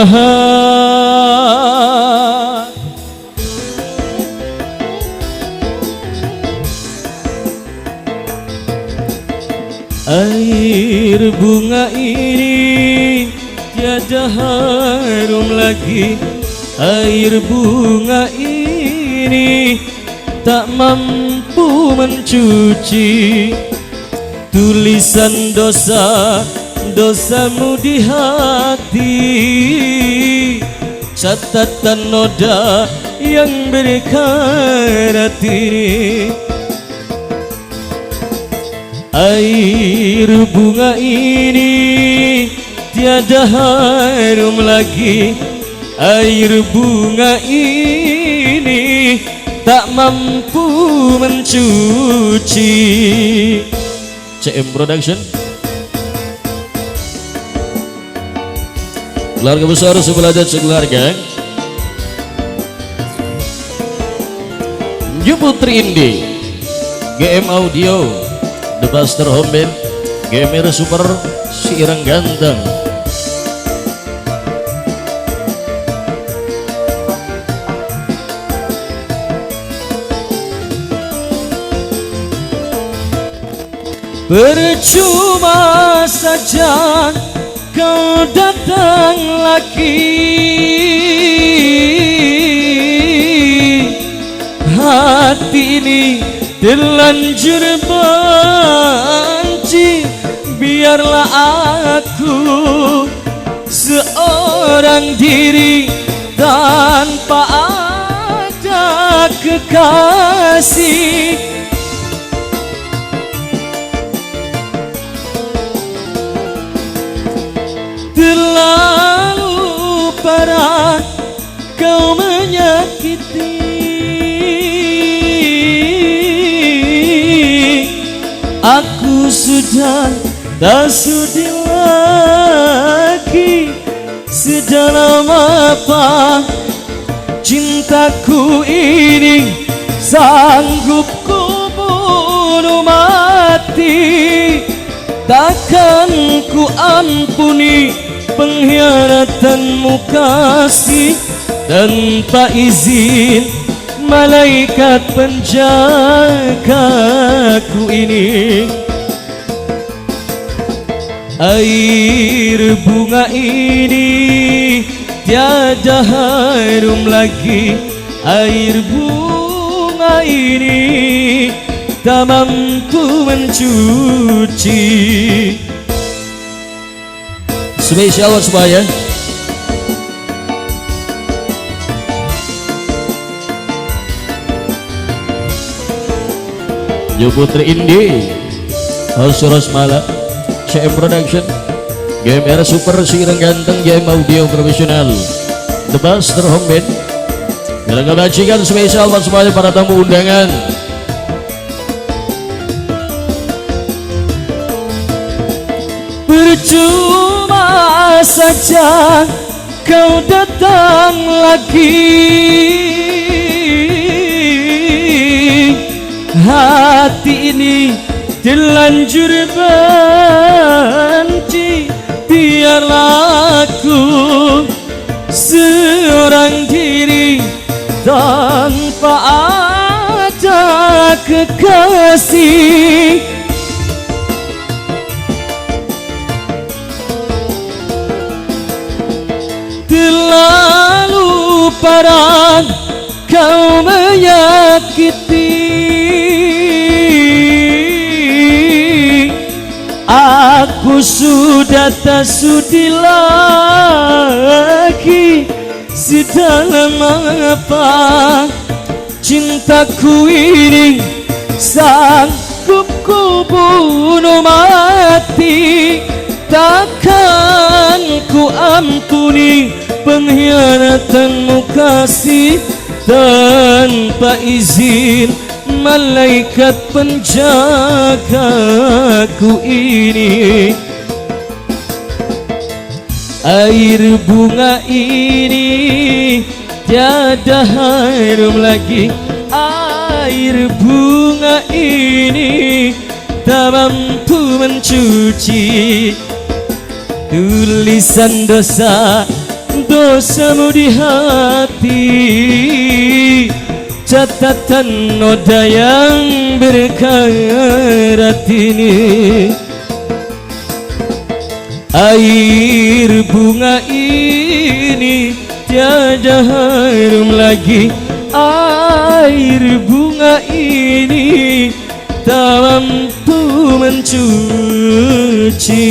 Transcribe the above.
Air bunga ini tiada harum lagi. Air bunga ini tak mampu mencuci. Tulisan dosa dosamu di hati Catatan noda yang berkarat ini Air bunga ini tiada harum lagi. Air bunga ini tak mampu mencuci. CM Production Keluarga besar sebelah dan sekeluarga. Yu Putri Indi. GM Audio. The Buster Home Band GMR Super. Si Irang Ganteng Percuma saja kau datang lagi. Hati ini terlanjur benci Biarlah aku seorang diri tanpa ada kekasih tak sudi lagi Sedalam apa cintaku ini. Sanggup ku bunuh mati Takkan ku ampuni pengkhianatanmu kasih Tanpa izin malaikat penjagaku ini Air bunga ini tiada harum lagi. Air bunga ini tak mampu mencuci. Spesial buat semuanya Yu Putri Indi Hosuros Mala CM Production. GMR Super Sirang Ganteng GM Audio Profesional. The Buster Home Band. Kebajikan spesial buat semuanya para tamu undangan. Percuma saja kau datang lagi. Hati ini terlanjur benci Biarlah aku seorang diri tanpa ada kekasih. Terlalu parah kau menyakiti Sudah tak sudi lagi. Sedalam apa cintaku ini Sanggup ku bunuh mati? Takkan ku ampuni pengkhianatanmu kasih Tanpa izin malaikat penjagaku ini. Air bunga ini tiada harum lagi. Air bunga ini tak mampu mencuci. Tulisan dosa dosamu di hati Catatan noda yang berkarat ini Air bunga ini tiada harum lagi. Air bunga ini tak mampu mencuci